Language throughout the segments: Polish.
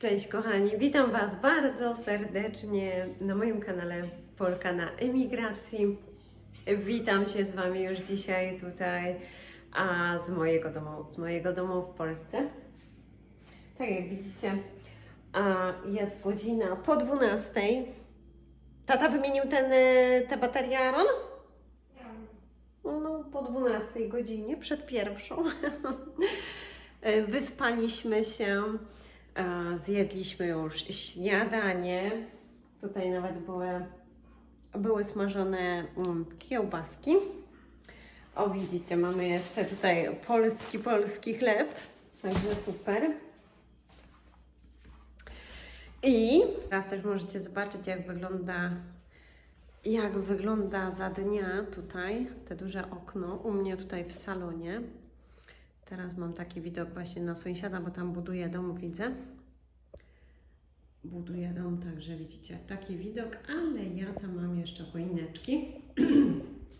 Cześć kochani, witam Was bardzo serdecznie na moim kanale Polka na emigracji. Witam się z Wami już dzisiaj tutaj a z mojego domu, z mojego domu w Polsce. Tak jak widzicie, a jest godzina po 12. Tata wymienił ten, e, te baterie Aaron? No, po 12 godzinie, przed pierwszą. E, Wyspaliśmy się, zjedliśmy już śniadanie. Tutaj nawet były, były smażone mm, kiełbaski. O, widzicie, mamy jeszcze tutaj polski, polski chleb. Także super. I teraz też możecie zobaczyć, jak wygląda jak wygląda za dnia tutaj, te duże okno u mnie tutaj w salonie. Teraz mam taki widok właśnie na sąsiada, bo tam buduje dom, widzę. Buduje dom, także widzicie taki widok, ale ja tam mam jeszcze choineczki.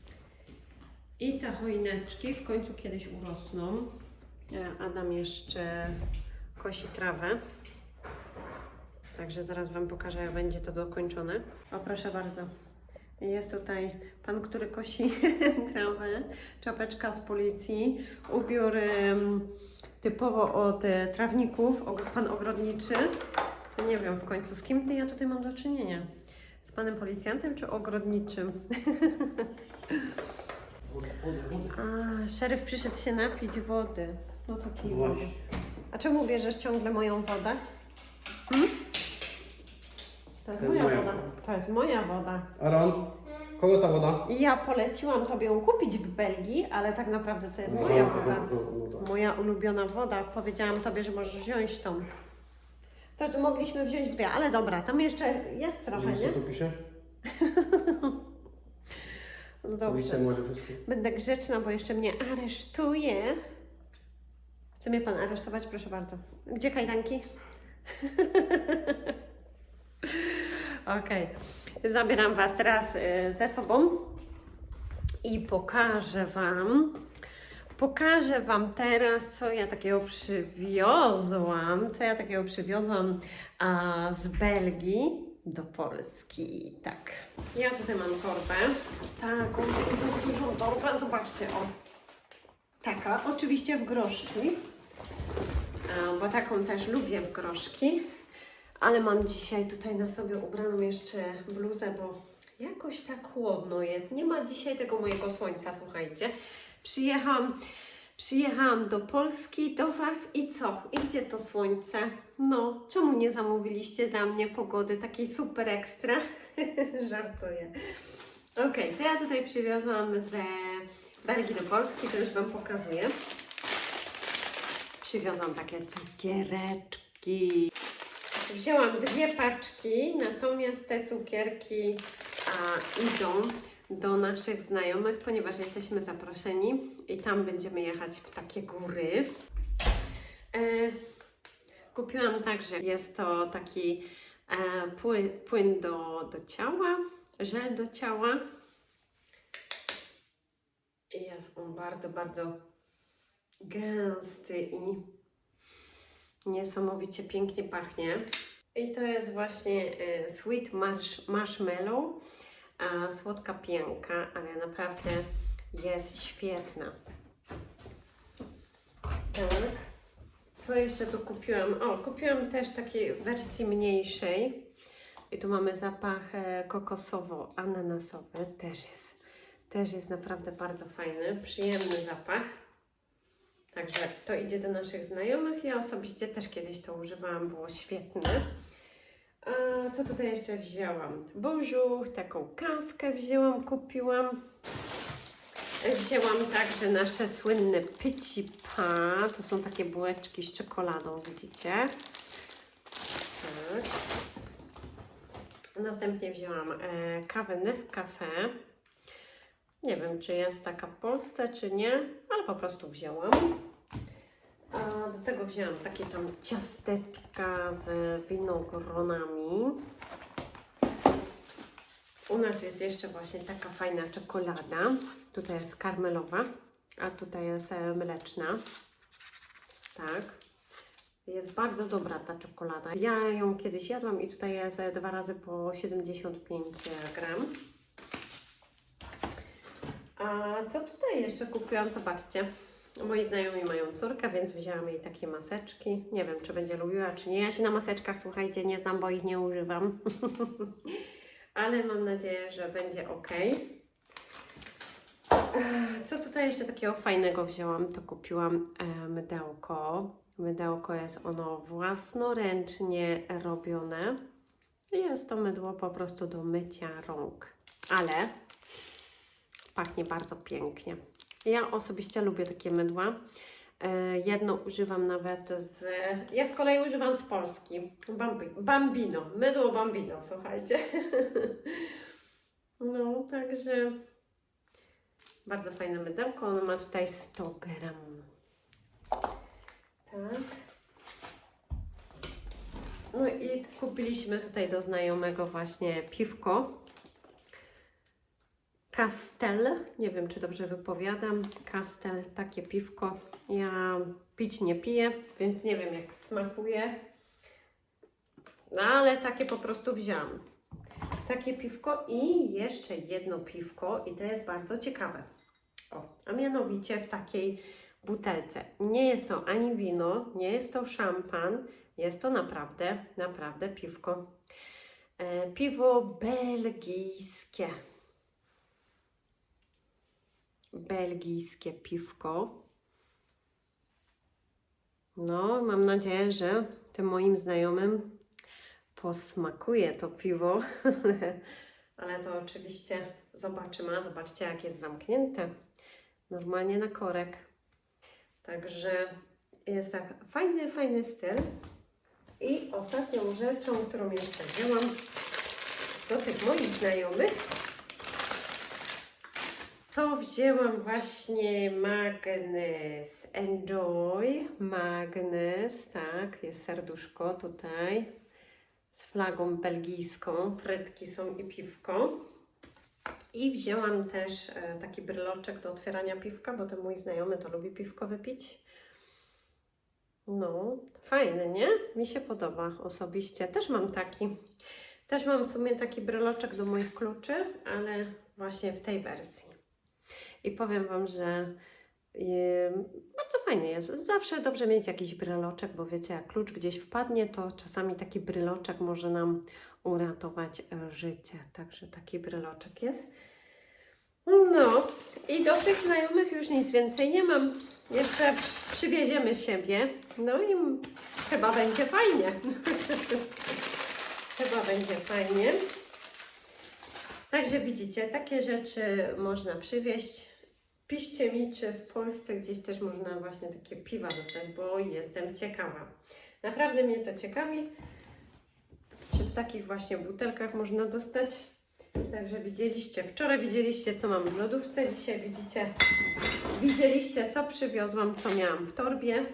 I te choineczki w końcu kiedyś urosną. E, Adam jeszcze kosi trawę. Także zaraz Wam pokażę, jak będzie to dokończone. O, proszę bardzo. Jest tutaj pan, który kosi trawę, czapeczka z policji, ubiór typowo od e, trawników, pan ogrodniczy. Nie wiem w końcu, z kim ty ja tutaj mam do czynienia? Z panem policjantem czy ogrodniczym? A, szeryf przyszedł się napić wody. No to. Właśnie. A czemu bierzesz ciągle moją wodę? Hmm? To jest moja moja woda. woda. To jest moja woda. Aaron, kogo ta woda? Ja poleciłam Tobie ją kupić w Belgii, ale tak naprawdę to jest moja No, woda. no, no, no tak. Moja ulubiona woda. Powiedziałam Tobie, że możesz wziąć tą. To tu mogliśmy wziąć dwie, ale dobra, tam jeszcze jest trochę, Widzisz, nie? co tu pisze? No dobrze. może wszystko. Będę grzeczna, bo jeszcze mnie aresztuje. Chce mnie Pan aresztować? Proszę bardzo. Gdzie kajdanki? Okej. Zabieram Was teraz y, ze sobą i pokażę Wam, pokażę Wam teraz, co ja takiego przywiozłam, co ja takiego przywiozłam a, z Belgii do Polski. Tak. Ja tutaj mam torbę. Taką dużą, dużą torbę. Zobaczcie, o. Taka, oczywiście w groszki, a, bo taką też lubię w groszki. Ale mam dzisiaj tutaj na sobie ubraną jeszcze bluzę, bo jakoś tak chłodno jest. Nie ma dzisiaj tego mojego słońca, słuchajcie. Przyjechałam, przyjechałam do Polski, do Was i co? I gdzie to słońce? No, czemu nie zamówiliście dla mnie pogody takiej super ekstra? Żartuję. Okej, to ja tutaj przywiozłam ze Belgii do Polski, to już Wam pokazuję. Przywiozłam takie cukiereczki. Wzięłam dwie paczki, natomiast te cukierki a, idą do naszych znajomych, ponieważ jesteśmy zaproszeni i tam będziemy jechać w takie góry. E, kupiłam także, jest to taki e, płyn, płyn do, do ciała, żel do ciała. I jest on bardzo, bardzo gęsty i niesamowicie pięknie pachnie. I to jest właśnie e, Sweet marsh, Marshmallow, słodka pianka, ale naprawdę jest świetna. Tak. Co jeszcze tu kupiłam? O, kupiłam też takiej wersji mniejszej. I tu mamy zapach e, kokosowo-ananasowy. Też jest, też jest naprawdę bardzo fajny, przyjemny zapach. Także to idzie do naszych znajomych. Ja osobiście też kiedyś to używałam, było świetne. A co tutaj jeszcze wzięłam? Bonjour, taką kawkę wzięłam, kupiłam. Wzięłam także nasze słynne petit pain. To są takie bułeczki z czekoladą, widzicie? Tak. Następnie wzięłam e, kawę Nescafe. Nie wiem, czy jest taka w Polsce, czy nie, ale po prostu wzięłam. Tego wzięłam takie tam ciasteczka z winogronami. U nas jest jeszcze właśnie taka fajna czekolada. Tutaj jest karmelowa, a tutaj jest e, mleczna. Tak. Jest bardzo dobra ta czekolada. Ja ją kiedyś jadłam i tutaj jest e, dwa razy po 75 gram. A co tutaj jeszcze kupiłam? Zobaczcie. Moi znajomi mają córkę, więc wzięłam jej takie maseczki. Nie wiem, czy będzie lubiła, czy nie. Ja się na maseczkach, słuchajcie, nie znam, bo ich nie używam. Ale mam nadzieję, że będzie ok. Co tutaj jeszcze takiego fajnego wzięłam? To kupiłam e, mydełko. Mydełko jest ono własnoręcznie robione. Jest to mydło po prostu do mycia rąk. Ale pachnie bardzo pięknie. Ja osobiście lubię takie mydła. E, Jedno używam nawet z. Ja z kolei używam z Polski. Bambi, bambino. Mydło Bambino, słuchajcie. No, także bardzo fajne mydełko. Ono ma tutaj 100 gram. Tak. No i kupiliśmy tutaj do znajomego właśnie piwko. Kastel, nie wiem czy dobrze wypowiadam. Kastel, takie piwko. Ja pić nie piję, więc nie wiem jak smakuje. No ale takie po prostu wziąłam. Takie piwko i jeszcze jedno piwko i to jest bardzo ciekawe. O, a mianowicie w takiej butelce. Nie jest to ani wino, nie jest to szampan, jest to naprawdę, naprawdę piwko. E, piwo belgijskie. Belgijskie piwko. No, mam nadzieję, że tym moim znajomym posmakuje to piwo. Ale to oczywiście zobaczymy. Zobaczcie, jak jest zamknięte. Normalnie na korek. Także jest tak fajny, fajny styl. I ostatnią rzeczą, którą jeszcze wzięłam do tych moich znajomych, to wzięłam właśnie magnes. Enjoy magnes, tak, jest serduszko tutaj z flagą belgijską. Frytki są i piwko. I wzięłam też e, taki bryloczek do otwierania piwka, bo ten mój znajomy to lubi piwko wypić. No, fajny, nie? Mi się podoba osobiście. Też mam taki. Też mam w sumie taki bryloczek do moich kluczy, ale właśnie w tej wersji. I powiem Wam, że bardzo fajny jest. Zawsze dobrze mieć jakiś bryloczek, bo wiecie, jak klucz gdzieś wpadnie, to czasami taki bryloczek może nam uratować e, życie. Także taki bryloczek jest. No i do tych znajomych już nic więcej nie mam. Jeszcze przywieziemy siebie. No i chyba będzie fajnie. chyba będzie fajnie. Także widzicie, takie rzeczy można przywieźć. Piszcie mi, czy w Polsce gdzieś też można właśnie takie piwa dostać, bo jestem ciekawa. Naprawdę mnie to ciekawi, czy w takich właśnie butelkach można dostać. Także widzieliście, wczoraj widzieliście, co mam w lodówce, dzisiaj widzicie, widzieliście, co przywiozłam, co miałam w torbie.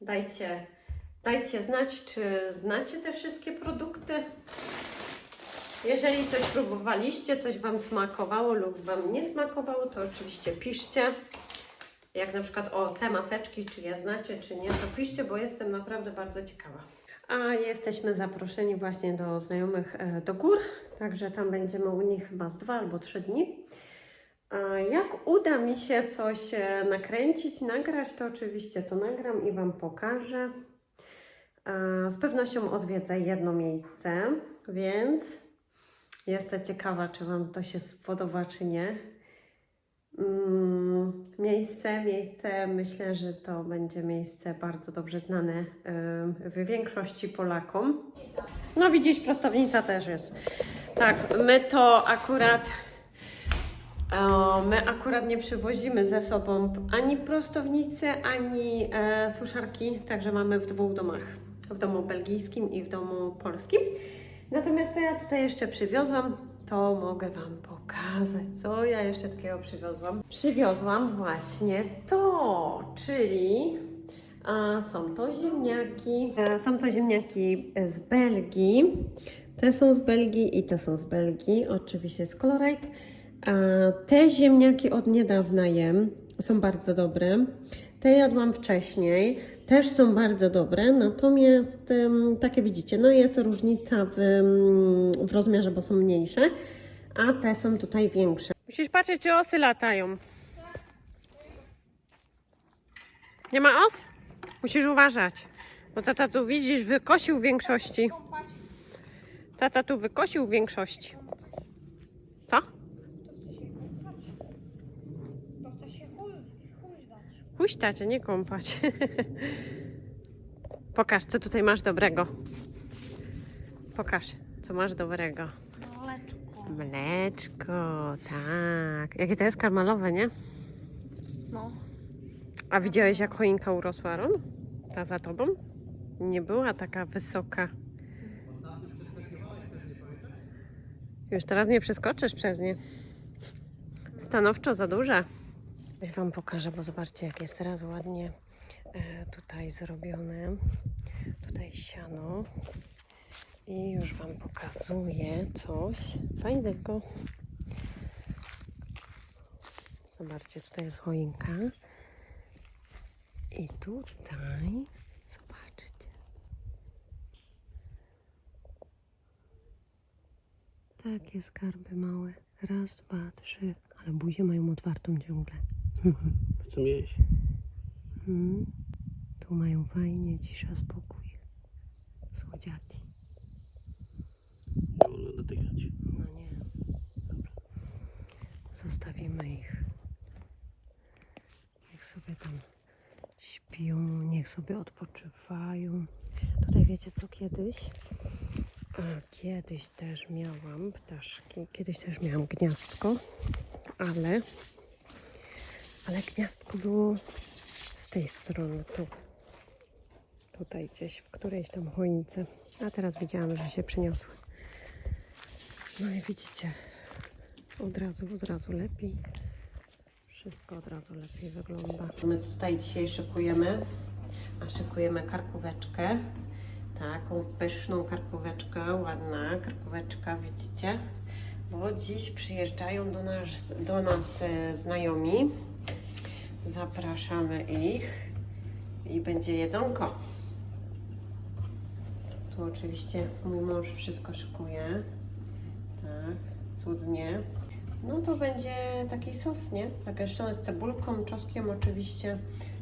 Dajcie, dajcie znać, czy znacie te wszystkie produkty. Jeżeli coś próbowaliście, coś Wam smakowało lub Wam nie smakowało, to oczywiście piszcie. Jak na przykład o te maseczki, czy je znacie, czy nie, to piszcie, bo jestem naprawdę bardzo ciekawa. A jesteśmy zaproszeni właśnie do znajomych e, do gór, także tam będziemy u nich chyba z dwa albo trzy dni. Jak uda mi się coś e, nakręcić, nagrać, to oczywiście to nagram i Wam pokażę. Z pewnością odwiedzę jedno miejsce, więc jestem ciekawa, czy Wam to się spodoba, czy nie. Mm, miejsce, miejsce, myślę, że to będzie miejsce bardzo dobrze znane w większości Polakom. No widzisz, prostownica też jest. Tak, my to akurat my akurat nie przywozimy ze sobą ani prostownicy, ani e, suszarki, także mamy w dwóch domach. W domu belgijskim i w domu polskim. Natomiast co ja tutaj jeszcze przywiozłam, to mogę Wam pokazać, co ja jeszcze takiego przywiozłam. Przywiozłam właśnie to, czyli a, są to ziemniaki. E, są to ziemniaki z Belgii. Te są z Belgii i te są z Belgii, oczywiście z Colorite. A te ziemniaki od niedawna jem, są bardzo dobre. Te jadłam wcześniej. Też są bardzo dobre, natomiast takie widzicie, no jest różnica w, w rozmiarze, bo są mniejsze, a te są tutaj większe. Musisz patrzeć, czy osy latają. Nie ma os? Musisz uważać, bo tata tu widzisz, wykosił w większości. Tata tu wykosił w większości. Co? To chce się chuj, a nie kąpać. Pokaż, co tutaj masz dobrego. Pokaż, co masz dobrego. Mleczko. Mleczko, tak. Jakie to jest karmalowe, nie? No. A widziałeś, jak choinka urosła, Ron? Ta za tobą? Nie była taka wysoka. Już teraz nie przeskoczysz przez nie. Stanowczo za duże. Wam pokażę, bo zobaczcie, jak jest teraz ładnie e, tutaj zrobione. Tutaj siano. I już Wam pokazuję coś fajnego. Zobaczcie, tutaj jest choinka. I tutaj zobaczcie. Takie skarby małe. Raz, dwa, trzy. Ale buzię mają otwartą ciągle. Chcę jeść. Mhm. Tu mają fajnie, cisza, spokój. Słodziaki. Nie wolno dotykać. No nie. Zostawimy ich. Niech sobie tam śpią, niech sobie odpoczywają. Tutaj wiecie co kiedyś? A, kiedyś też miałam ptaszki, kiedyś też miałam gniazdko, ale ale gniazdko było z tej strony, tu. Tutaj gdzieś, w którejś tam choince. A teraz widziałam, że się przyniosły. No i widzicie, od razu, od razu lepiej. Wszystko od razu lepiej wygląda. My tutaj dzisiaj szykujemy, a szykujemy karkóweczkę. Taką pyszną karkóweczkę, ładna karkóweczka, widzicie? Bo dziś przyjeżdżają do nas, do nas e, znajomi. Zapraszamy ich i będzie jedzonko. Tu oczywiście mój mąż wszystko szykuje. Tak, cudnie. No to będzie taki sos, nie? Zagęszczony z cebulką, czosnkiem oczywiście,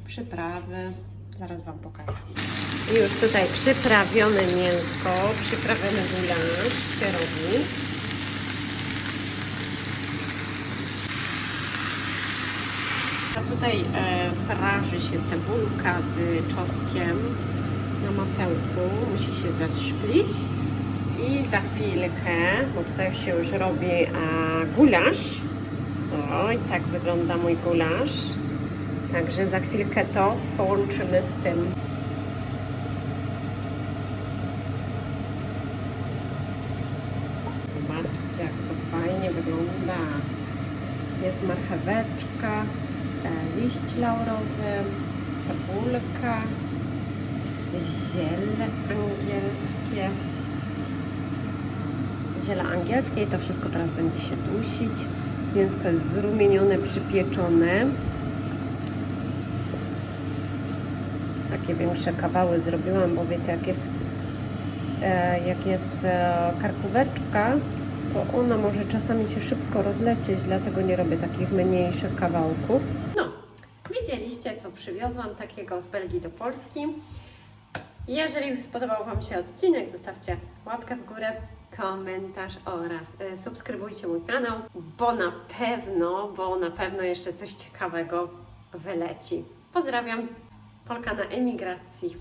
przyprawy. Zaraz Wam pokażę. Już tutaj przyprawione mięsko, przyprawiony gulasz się Teraz tutaj e, praży się cebulka z czosnkiem na masełku. Musi się zaszklić. I za chwilkę, bo tutaj się już robi e, gulasz. O, i tak wygląda mój gulasz. Także za chwilkę to połączymy z tym. Zobaczcie, jak to fajnie wygląda. Jest marcheweczka, e, liść laurowy, cebulka, ziele angielskie. Ziele angielskie i to wszystko teraz będzie się dusić. Mięsko jest zrumienione, przypieczone. Takie większe kawały zrobiłam, bo wiecie, jak jest, e, jak jest e, karkóweczka, to ona może czasami się szybko rozlecieć, dlatego nie robię takich mniejszych kawałków. No, widzieliście, co przywiozłam takiego z Belgii do Polski. Jeżeli spodobał Wam się odcinek, zostawcie łapkę w górę, komentarz oraz e, subskrybujcie mój kanał, bo na pewno, bo na pewno jeszcze coś ciekawego wyleci. Pozdrawiam, Polka na emigracji.